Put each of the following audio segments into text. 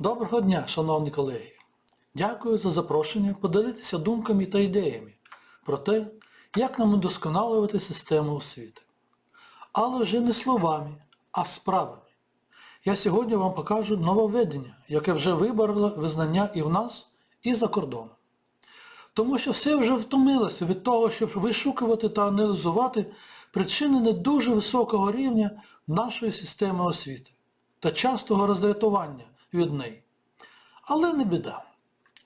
Доброго дня, шановні колеги. Дякую за запрошення поділитися думками та ідеями про те, як нам удосконалювати систему освіти. Але вже не словами, а справами. Я сьогодні вам покажу нововведення, яке вже вибороло визнання і в нас, і за кордоном. Тому що все вже втомилося від того, щоб вишукувати та аналізувати причини не дуже високого рівня нашої системи освіти та частого роздратування від неї. Але не біда.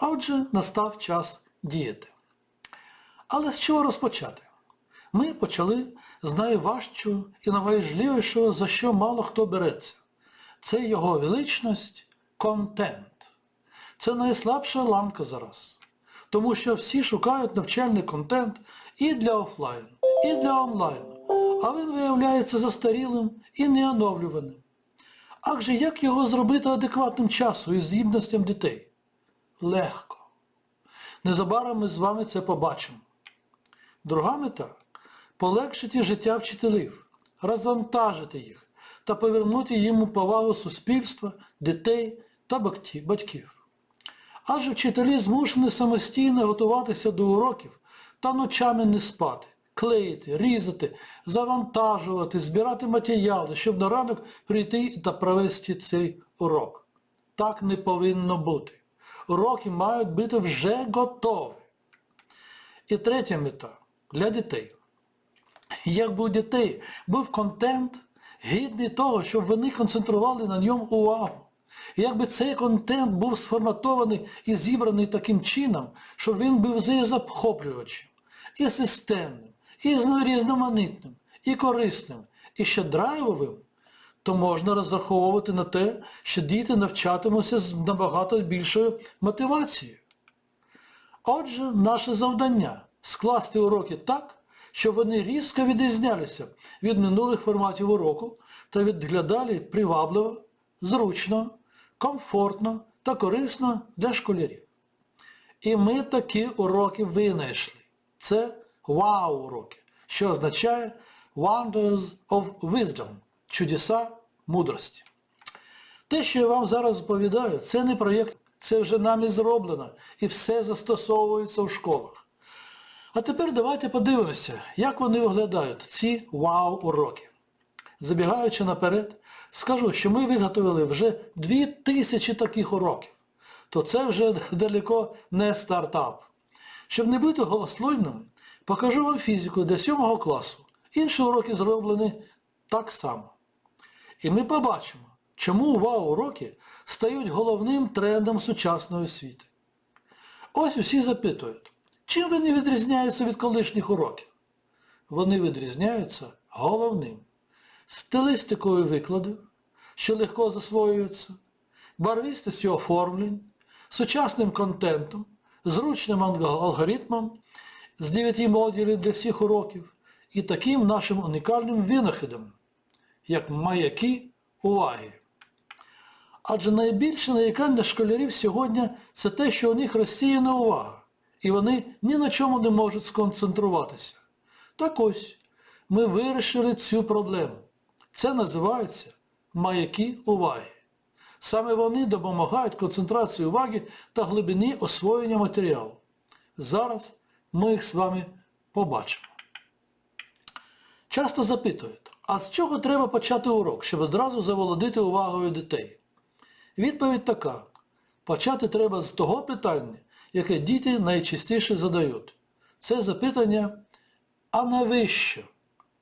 Отже, настав час діяти. Але з чого розпочати? Ми почали з найважчого і найважливішого, за що мало хто береться. Це його величність контент. Це найслабша ланка зараз. Тому що всі шукають навчальний контент і для офлайну, і для онлайну. А він виявляється застарілим і неоновлюваним. Ак же як його зробити адекватним часу і здібностям дітей? Легко. Незабаром ми з вами це побачимо. Друга мета полегшити життя вчителів, розвантажити їх та повернути їм у повагу суспільства, дітей та батьків. Адже вчителі змушені самостійно готуватися до уроків та ночами не спати, клеїти, різати, завантажувати, збирати матеріали, щоб на ранок прийти та провести цей урок. Так не повинно бути. Уроки мають бути вже готові. І третя мета для дітей. Якби у дітей був контент, гідний того, щоб вони концентрували на ньому увагу. Якби цей контент був сформатований і зібраний таким чином, щоб він був захоплювачем, і системним, і різноманітним, і корисним, і ще драйвовим, то можна розраховувати на те, що діти навчатимуться з набагато більшою мотивацією. Отже, наше завдання скласти уроки так, щоб вони різко відрізнялися від минулих форматів уроку та відглядали привабливо, зручно, комфортно та корисно для школярів. І ми такі уроки винайшли. Це вау-уроки, що означає Wonders of Wisdom – чудеса мудрості. Те, що я вам зараз розповідаю, це не проєкт, це вже нами зроблено і все застосовується в школах. А тепер давайте подивимося, як вони виглядають, ці вау-уроки. Забігаючи наперед, скажу, що ми виготовили вже 2000 таких уроків. То це вже далеко не стартап. Щоб не бути голослойним, покажу вам фізику для 7 класу. Інші уроки зроблені так само. І ми побачимо, чому вау-уроки стають головним трендом сучасної освіти. Ось усі запитують, чим вони відрізняються від колишніх уроків? Вони відрізняються головним. Стилістикою викладу, що легко засвоюється, барвістістю оформлень, сучасним контентом, зручним алгоритмом з 9 модулів для всіх уроків і таким нашим унікальним винаходом, як маяки уваги. Адже найбільше нарікання школярів сьогодні це те, що у них розсіяна увага, і вони ні на чому не можуть сконцентруватися. Так ось, ми вирішили цю проблему. Це називається маяки уваги. Саме вони допомагають концентрації уваги та глибині освоєння матеріалу. Зараз ми їх з вами побачимо. Часто запитують, а з чого треба почати урок, щоб одразу заволодити увагою дітей? Відповідь така. Почати треба з того питання, яке діти найчастіше задають. Це запитання, а навіщо?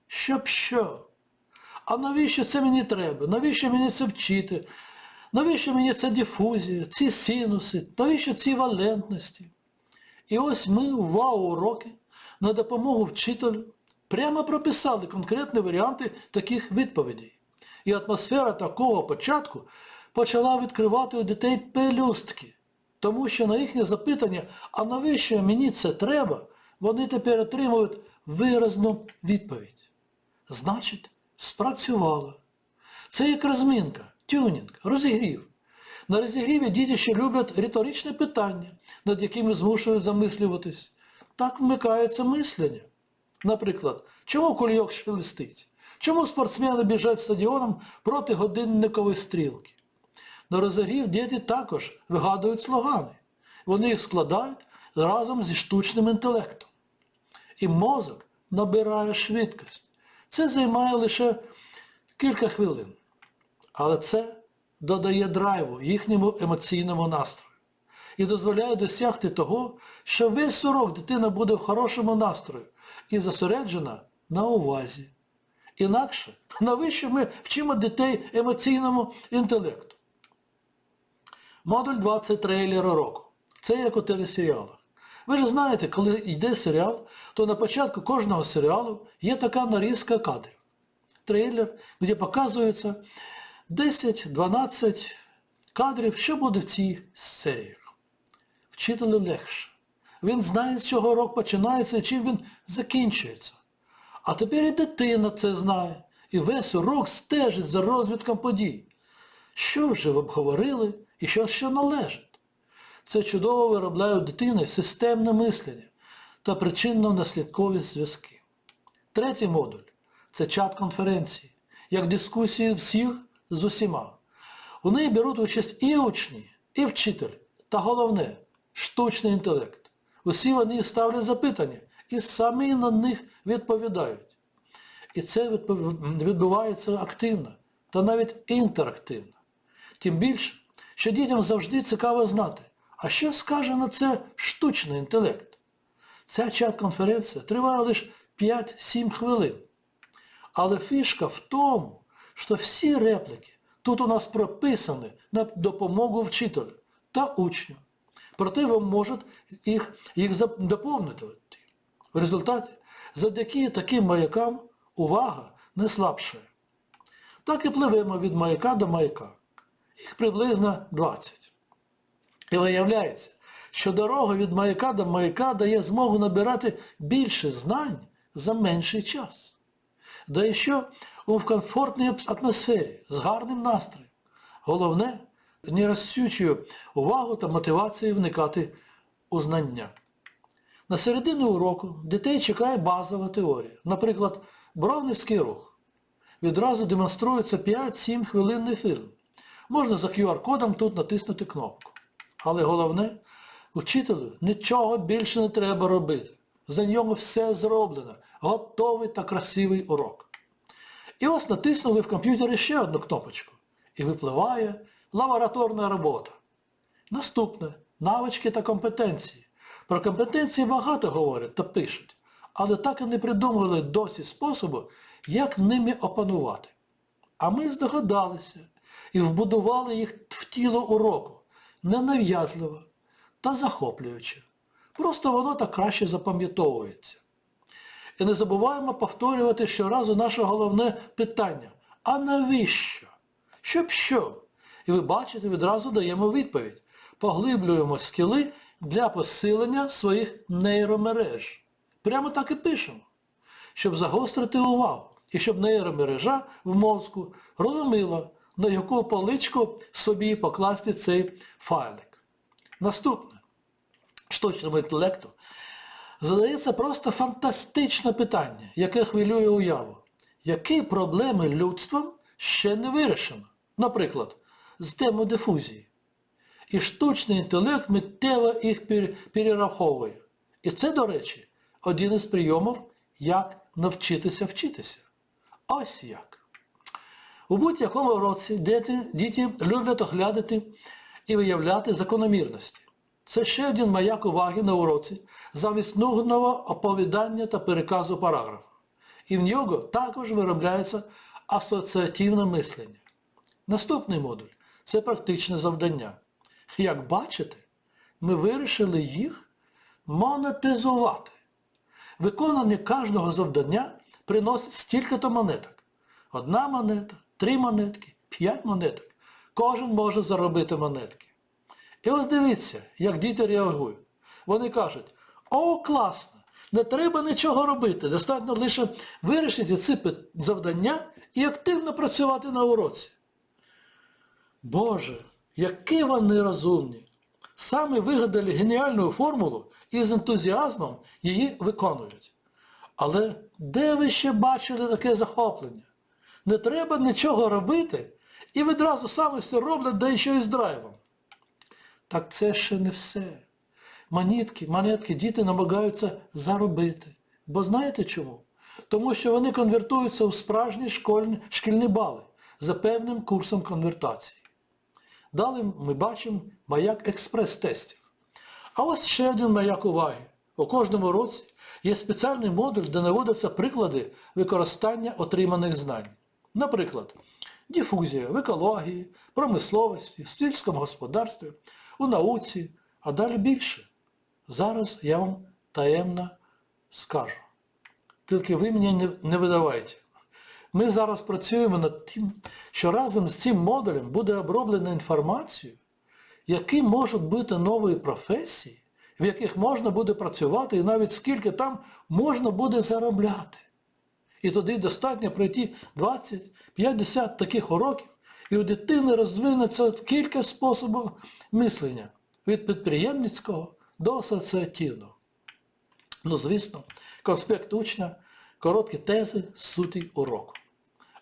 Щоб що? А навіщо це мені треба? Навіщо мені це вчити? Навіщо мені ця дифузія, ці синуси? Навіщо ці валентності? І ось ми в ВАУ-уроки на допомогу вчителю прямо прописали конкретні варіанти таких відповідей. І атмосфера такого початку почала відкривати у дітей пелюстки. Тому що на їхнє запитання, а навіщо мені це треба, вони тепер отримують виразну відповідь. Значить, спрацювало. Це як розмінка, тюнінг, розігрів. На розігріві діти ще люблять риторичне питання, над якими змушують замислюватись. Так вмикається мислення. Наприклад, чому кульок шелестить? Чому спортсмени біжать стадіоном проти годинникової стрілки? На розогрів діти також вигадують слогани. Вони їх складають разом зі штучним інтелектом. І мозок набирає швидкість. Це займає лише кілька хвилин. Але це додає драйву їхньому емоційному настрою і дозволяє досягти того, що весь урок дитина буде в хорошому настрої і зосереджена на увазі. Інакше, навіщо ми вчимо дітей емоційному інтелекту? Модуль 20 трейлера року. Це як у телесеріалах. Ви ж знаєте, коли йде серіал, то на початку кожного серіалу є така нарізка кадрів. Трейлер, де показується 10-12 кадрів, що буде в цій серії. Вчителю легше. Він знає, з чого урок починається і чим він закінчується. А тепер і дитина це знає. І весь урок стежить за розвитком подій. Що вже ви обговорили і що ще належить? Це чудово виробляє у дитини системне мислення та причинно-наслідкові зв'язки. Третій модуль це чат конференції, як дискусії всіх з усіма. У неї беруть участь і учні, і вчитель, та головне штучний інтелект. Усі вони ставлять запитання і самі на них відповідають. І це відбувається активно та навіть інтерактивно. Тим більше, що дітям завжди цікаво знати, а що скаже на це штучний інтелект. Ця чат-конференція триває лише 5-7 хвилин. Але фішка в тому, що всі репліки тут у нас прописані на допомогу вчителю та учню. Проте ви можете їх, їх доповнити. В результаті, завдяки таким маякам увага не слабшає. Так і пливемо від маяка до маяка. Їх приблизно 20. І виявляється, що дорога від маяка до маяка дає змогу набирати більше знань за менший час. Да і що у комфортній атмосфері, з гарним настроєм. Головне, не розсючує увагу та мотивацію вникати у знання. На середину уроку дітей чекає базова теорія. Наприклад, бровнівський рух. Відразу демонструється 5-7 хвилинний фільм. Можна за QR-кодом тут натиснути кнопку. Але головне, вчителю нічого більше не треба робити. За ньому все зроблено. Готовий та красивий урок. І ось натиснули в комп'ютері ще одну кнопочку. І випливає лабораторна робота. Наступне навички та компетенції. Про компетенції багато говорять та пишуть, але так і не придумали досі способу, як ними опанувати. А ми здогадалися і вбудували їх в тіло уроку, ненав'язливо та захоплююче. Просто воно так краще запам'ятовується. І не забуваємо повторювати щоразу наше головне питання. А навіщо? Щоб що? І ви бачите, відразу даємо відповідь. Поглиблюємо скіли для посилення своїх нейромереж. Прямо так і пишемо. Щоб загострити увагу. І щоб нейромережа в мозку розуміла, на яку поличку собі покласти цей файлик. Наступне. Штучному інтелекту задається просто фантастичне питання, яке хвилює уяву. Які проблеми людством ще не вирішено? Наприклад, з теми дифузії. І штучний інтелект миттєво їх перераховує. І це, до речі, один із прийомів, як навчитися вчитися. Ось як. У будь-якому році діти, діти люблять оглядати і виявляти закономірності. Це ще один маяк уваги на уроці замість нудного оповідання та переказу параграфу. І в нього також виробляється асоціативне мислення. Наступний модуль це практичне завдання. Як бачите, ми вирішили їх монетизувати. Виконання кожного завдання приносить стільки-то монеток. Одна монета, три монетки, п'ять монеток. Кожен може заробити монетки. І ось дивіться, як діти реагують. Вони кажуть, о, класно, не треба нічого робити, достатньо лише вирішити ці завдання і активно працювати на уроці. Боже, які вони розумні! Саме вигадали геніальну формулу і з ентузіазмом її виконують. Але де ви ще бачили таке захоплення? Не треба нічого робити і відразу саме все роблять, да ще й з драйвом. Так це ще не все. Монетки, монетки діти намагаються заробити. Бо знаєте чому? Тому що вони конвертуються у справжні школьні, шкільні бали за певним курсом конвертації. Далі ми бачимо маяк експрес-тестів. А ось ще один маяк уваги. У кожному році є спеціальний модуль, де наводяться приклади використання отриманих знань. Наприклад, дифузія в екології, промисловості, в сільському господарстві, у науці, а далі більше. Зараз я вам таємно скажу. Тільки ви мені не, видавайте. Ми зараз працюємо над тим, що разом з цим модулем буде оброблена інформація, які можуть бути нові професії, в яких можна буде працювати і навіть скільки там можна буде заробляти. І тоді достатньо пройти 20-50 таких уроків, і у дитини розвинеться кілька способів мислення від підприємницького до асоціативного. Ну, звісно, конспект учня, короткі тези, суті уроку.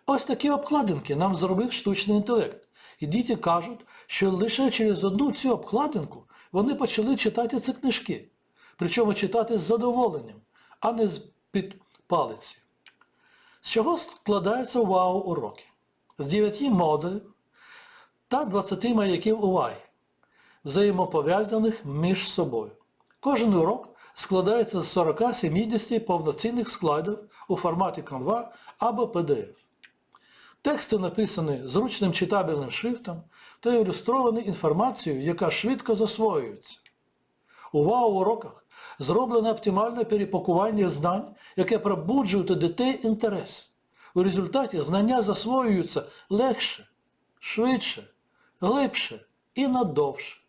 Ось такі обкладинки нам зробив штучний інтелект. І діти кажуть, що лише через одну цю обкладинку вони почали читати ці книжки. Причому читати з задоволенням, а не з під палиці. З чого складаються вау-уроки? З 9 модулів та 20 маяків уваги, взаємопов'язаних між собою. Кожен урок складається з 40-70 повноцінних складів у форматі Canva або PDF. Тексти написані зручним читабельним шрифтом та ілюстровані інформацією, яка швидко засвоюється. У вау-уроках зроблено оптимальне перепакування знань, яке пробуджує у дітей інтерес. У результаті знання засвоюються легше, швидше, глибше і надовше.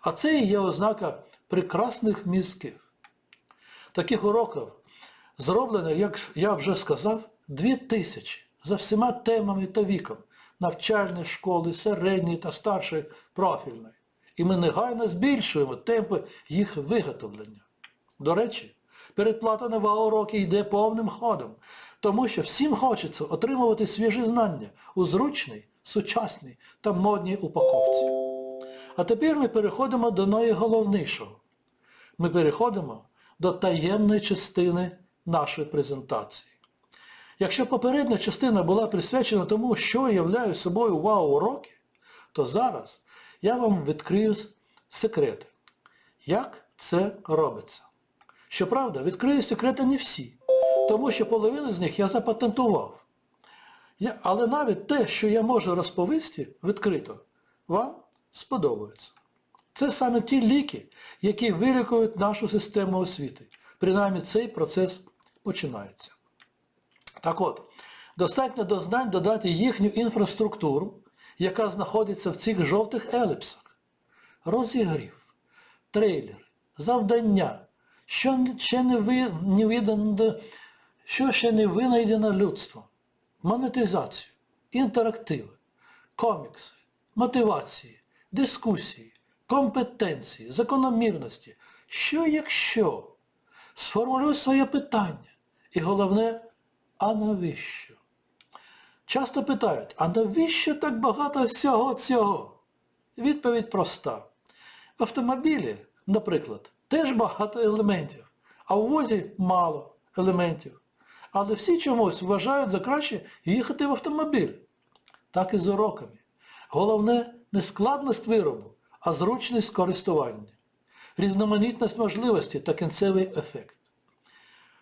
А це і є ознака прекрасних мізків. Таких уроків зроблено, як я вже сказав, дві тисячі за всіма темами та віком навчальної школи, середньої та старшої профільної. І ми негайно збільшуємо темпи їх виготовлення. До речі, передплата на ВА-уроки йде повним ходом, тому що всім хочеться отримувати свіжі знання у зручній, сучасній та модній упаковці. А тепер ми переходимо до найголовнішого. Ми переходимо до таємної частини нашої презентації. Якщо попередня частина була присвячена тому, що являють собою вау-уроки, то зараз я вам відкрию секрети. Як це робиться? Щоправда, відкрию секрети не всі, тому що половину з них я запатентував. Я, але навіть те, що я можу розповісти відкрито, вам сподобається. Це саме ті ліки, які вилікують нашу систему освіти. Принаймні цей процес починається. Так от, достатньо до знань додати їхню інфраструктуру, яка знаходиться в цих жовтих еліпсах. Розігрів, трейлери, завдання, що ще не, ви, не видано, що ще не винайдено людством, монетизацію, інтерактиви, комікси, мотивації, дискусії, компетенції, закономірності. Що якщо? Сформулюй своє питання. І головне, а навіщо? Часто питають, а навіщо так багато всього цього? Відповідь проста. В автомобілі, наприклад, теж багато елементів, а в возі мало елементів. Але всі чомусь вважають за краще їхати в автомобіль. Так і з уроками. Головне не складність виробу, а зручність користування, різноманітність можливостей та кінцевий ефект.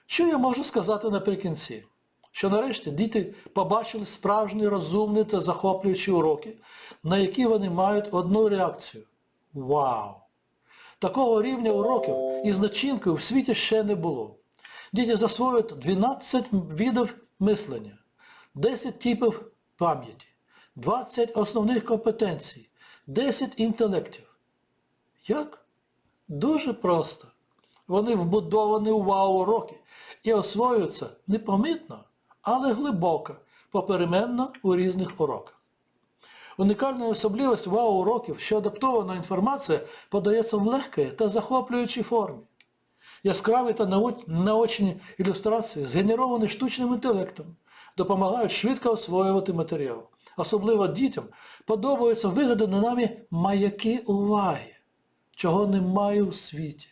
Що я можу сказати наприкінці? Що нарешті діти побачили справжні розумні та захоплюючі уроки, на які вони мають одну реакцію. Вау! Такого рівня уроків із начинкою в світі ще не було. Діти засвоюють 12 видів мислення, 10 типів пам'яті, 20 основних компетенцій, 10 інтелектів. Як? Дуже просто. Вони вбудовані у вау-уроки і освоюються непомітно, але глибоко, попеременно у різних уроках. Унікальна особливість вау-уроків, що адаптована інформація подається в легкій та захоплюючій формі. Яскраві та наочні ілюстрації, згенеровані штучним інтелектом, допомагають швидко освоювати матеріал. особливо дітям, подобаються вигадані нами маяки уваги, чого немає у світі.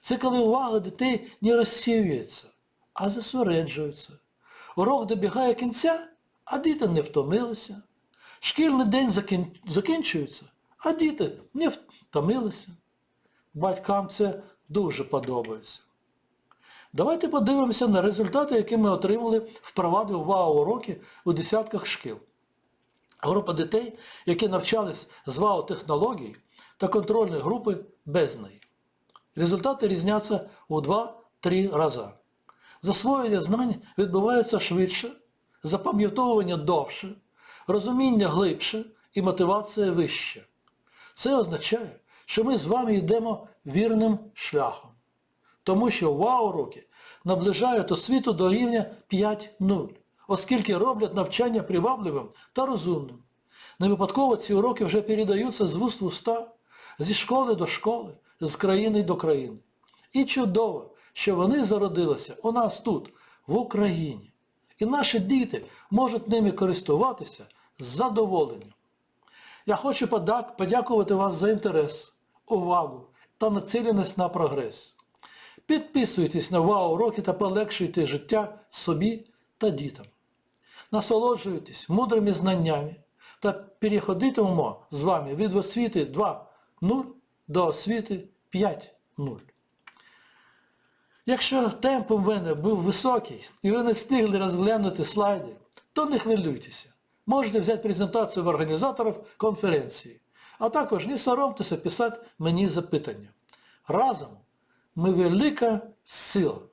Це коли увага дітей не розсіюється, а зосереджується. Урок добігає кінця, а діти не втомилися. Шкільний день закін... закінчується, а діти не втомилися. Батькам це дуже подобається. Давайте подивимося на результати, які ми отримали, впровадив ВАО-уроки у десятках шкіл. Група дітей, які навчались з ВАО-технології та контрольної групи без неї. Результати різняться у 2-3 рази. Засвоєння знань відбувається швидше, запам'ятовування довше, розуміння глибше і мотивація вища. Це означає, що ми з вами йдемо вірним шляхом. Тому що ВАУ-уроки наближають освіту до рівня 5.0, оскільки роблять навчання привабливим та розумним. Не випадково ці уроки вже передаються з вуст в уста, зі школи до школи, з країни до країни. І чудово, що вони зародилися у нас тут, в Україні. І наші діти можуть ними користуватися з задоволенням. Я хочу подякувати вас за інтерес, увагу та націленість на прогрес. Підписуйтесь на ВАУ-уроки та полегшуйте життя собі та дітям. Насолоджуйтесь мудрими знаннями та переходитимемо з вами від освіти 2.0 до освіти 5.0. Якщо темп у мене був високий і ви не встигли розглянути слайди, то не хвилюйтеся. Можете взяти презентацію в організаторів конференції. А також не соромтеся писати мені запитання. Разом ми велика сила.